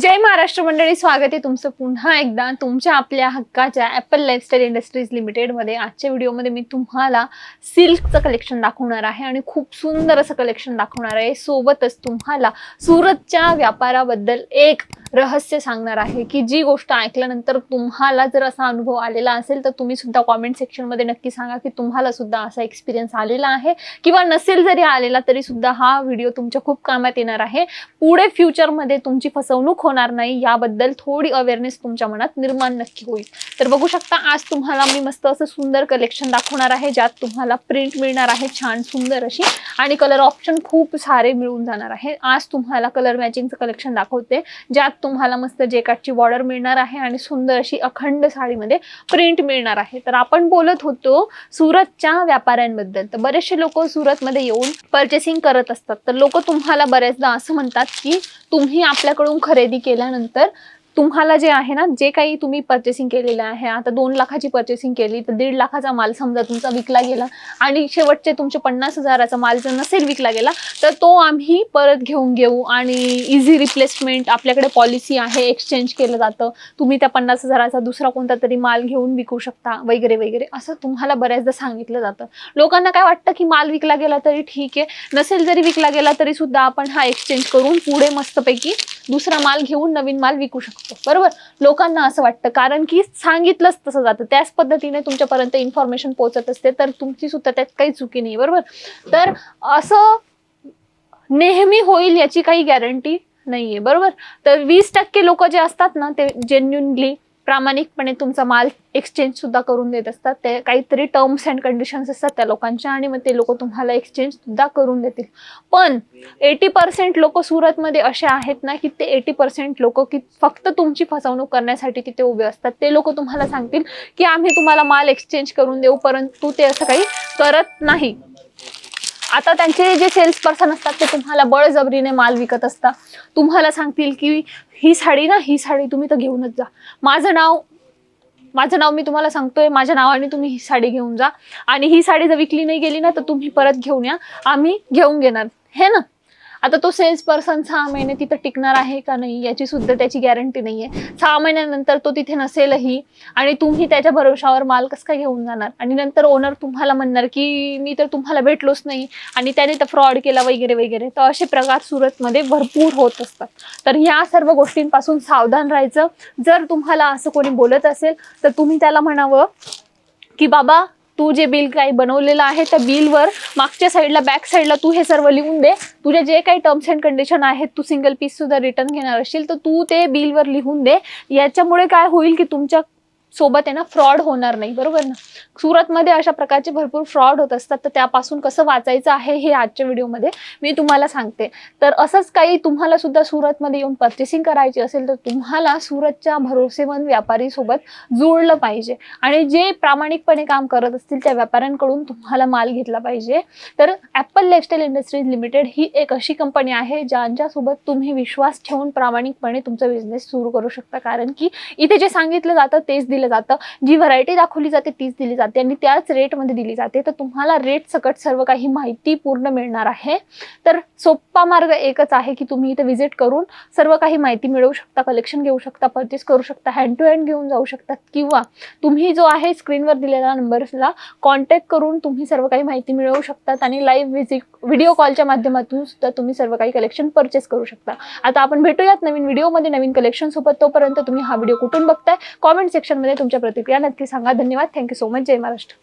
जय महाराष्ट्र मंडळी स्वागत आहे तुमचं पुन्हा एकदा तुमच्या आपल्या हक्काच्या ॲपल लाईफस्टाईल इंडस्ट्रीज लिमिटेडमध्ये आजच्या व्हिडिओमध्ये मी तुम्हाला सिल्कचं कलेक्शन दाखवणार आहे आणि खूप सुंदर असं कलेक्शन दाखवणार आहे. सोबतच तुम्हाला सुरतच्या व्यापाराबद्दल एक रहस्य सांगणार आहे की जी गोष्ट ऐकल्यानंतर तुम्हाला जर असा अनुभव आलेला असेल तर तुम्ही सुद्धा कॉमेंट सेक्शनमध्ये नक्की सांगा की तुम्हाला सुद्धा असा एक्सपिरियन्स आलेला आहे. किंवा नसेल जरी आलेला तरी सुद्धा हा व्हिडिओ तुमच्या खूप कामात येणार आहे. पुढे फ्युचरमध्ये तुमची फसवणूक होणार नाही याबद्दल थोडी अवेअरनेस तुमच्या मनात निर्माण नक्की होईल. तर बघू शकता आज तुम्हाला मी मस्त असं सुंदर कलेक्शन दाखवणार आहे ज्यात तुम्हाला प्रिंट मिळणार आहे छान सुंदर अशी आणि कलर ऑप्शन खूप सारे मिळून जाणार आहे. आज तुम्हाला कलर मॅचिंगचं कलेक्शन दाखवते ज्यात तुम्हाला मस्त जेकाटची बॉर्डर मिळणार आहे आणि सुंदर अशी अखंड साडीमध्ये प्रिंट मिळणार आहे. तर आपण बोलत होतो सुरतच्या व्यापाऱ्यांबद्दल. तर बरेचसे लोक सुरतमध्ये येऊन परचेसिंग करत असतात. तर लोक तुम्हाला बऱ्याचदा असं म्हणतात की तुम्ही आपल्याकडून खरेदी केल्यानंतर तुम्हाला जे आहे ना जे काही तुम्ही पर्चेसिंग केलेलं आहे आता दोन लाखाची पर्चेसिंग केली तर दीड लाखाचा माल समजा तुमचा विकला गेला आणि शेवटचे तुमचे पन्नास हजाराचा माल जर नसेल विकला गेला तर तो आम्ही परत घेऊन घेऊ आणि इझी रिप्लेसमेंट आपल्याकडे पॉलिसी आहे एक्सचेंज केलं जातं. तुम्ही त्या पन्नास हजाराचा दुसरा कोणता तरी माल घेऊन विकू शकता वगैरे वगैरे असं तुम्हाला बऱ्याचदा सांगितलं जातं. लोकांना काय वाटतं की माल विकला गेला तरी ठीक आहे नसेल जरी विकला गेला तरी सुद्धा आपण हा एक्सचेंज करून पुढे मस्तपैकी दुसरा माल घेऊन नवीन माल विकू शकतो. बरोबर? लोकांना असं वाटतं. कारण की सांगितलंच तसं जातं. त्याच पद्धतीने तुमच्यापर्यंत इन्फॉर्मेशन पोहोचत असते. तर तुमची सुद्धा त्यात काही चुकी नाही. बरोबर? तर असं नेहमी होईल याची काही गॅरंटी नाहीये. बरोबर? तर वीस टक्के लोक जे असतात ना ते जेन्युनली प्रामाणिकपणे तुमचा माल एक्सचेंज सुद्धा करून देत असतात. ते काहीतरी टर्म्स अँड कंडिशन्स असतात त्या लोकांच्या आणि मग ते लोक तुम्हाला एक्सचेंज सुद्धा करून देतील. पण एटी पर्सेंट लोक सुरतमध्ये असे आहेत ना की ते एटी पर्सेंट लोक की फक्त तुमची फसवणूक करण्यासाठी तिथे उभे असतात. ते लोक तुम्हाला सांगतील की आम्ही तुम्हाला माल एक्सचेंज करून देऊ परंतु ते असं काही करत नाही. आता त्यांचे जे सेल्स पर्सन असतात ते तुम्हाला बळजबरीने माल विकत असतात. तुम्हाला सांगतील की ही साडी ना ही साडी तुम्ही तर घेऊनच जा. माझं नाव माझं नाव मी तुम्हाला सांगतोय माझ्या नावाने तुम्ही ही साडी घेऊन जा. आणि ही साडी जर विकली नाही गेली ना तर तुम्ही परत घेऊन या. आम्ही घेऊन घेणार. हे ना? आता तो सेल्स पर्सन सहा महिने तिथं टिकणार आहे का नाही याची सुद्धा त्याची गॅरंटी नाही आहे सहा महिन्यानंतर तो तिथे नसेलही आणि तुम्ही त्याच्या भरोशावर माल कसं काय घेऊन जाणार? आणि नंतर ओनर तुम्हाला म्हणणार की मी तर तुम्हाला भेटलोच नाही. आणि त्याने तर फ्रॉड केला वगैरे वगैरे. तर असे प्रकार सुरतमध्ये भरपूर होत असतात. तर ह्या सर्व गोष्टींपासून सावधान राहायचं. जर तुम्हाला असं कोणी बोलत असेल तर तुम्ही त्याला म्हणावं की बाबा तू जे बिल काही बनवलेलं आहे त्या बिलवर मागच्या साईडला बॅक साईडला तू हे सर्व लिहून दे. तुझे जे काही टर्म्स अँड कंडिशन आहेत तू सिंगल पीस सुद्धा रिटर्न घेणार असशील तर तू ते बिलवर लिहून दे. याच्यामुळे काय होईल की तुमच्या सोबत आहे ना फ्रॉड होणार नाही बरोबर ना? सुरतमध्ये अशा प्रकारचे भरपूर फ्रॉड होत असतात तर त्यापासून कसं वाचायचं आहे हे आजच्या व्हिडिओमध्ये मी तुम्हाला सांगते. तर असंच काही तुम्हाला सुद्धा सुरतमध्ये येऊन पर्चेसिंग करायची असेल तर तुम्हाला सुरतच्या भरोसेमंद व्यापारी सोबत जुळलं पाहिजे. आणि जे प्रामाणिकपणे काम करत असतील त्या व्यापाऱ्यांकडून तुम्हाला माल घेतला पाहिजे. तर ॲपल लाईफस्टाईल इंडस्ट्रीज लिमिटेड ही एक अशी कंपनी आहे ज्यांच्यासोबत तुम्ही विश्वास ठेवून प्रामाणिकपणे तुमचा बिझनेस सुरू करू शकता. कारण की इथे जे सांगितलं जातं तेच दिलं जातं. जी व्हरायटी दाखवली जाते तीच दिली जाते आणि त्याच रेटमध्ये दिली जाते. तर तुम्हाला रेट सकट सर्व काही माहिती पूर्ण मिळणार आहे. तर सोपा मार्ग एकच आहे की तुम्ही इथे व्हिजिट करून सर्व काही माहिती मिळवू शकता कलेक्शन घेऊ शकता परचेस करू शकता हँड टू हँड घेऊन जाऊ शकता किंवा तुम्ही जो आहे स्क्रीनवर दिलेला नंबर्सला कॉन्टॅक्ट करून तुम्ही सर्व काही माहिती मिळवू शकतात आणि लाईव्ह व्हिजिट व्हिडिओ कॉलच्या माध्यमातून सुद्धा तुम्ही सर्व काही कलेक्शन परचेस करू शकता. आता आपण भेटूयात नवीन व्हिडिओमध्ये नवीन कलेक्शन सोबत. तोपर्यंत तुम्ही हा व्हिडिओ कुठून बघताय? कॉमेंट सेक्शनमध्ये तुमच्या प्रतिक्रिया नक्की सांगा. धन्यवाद. थँक्यू सो मच जय महाराष्ट्र.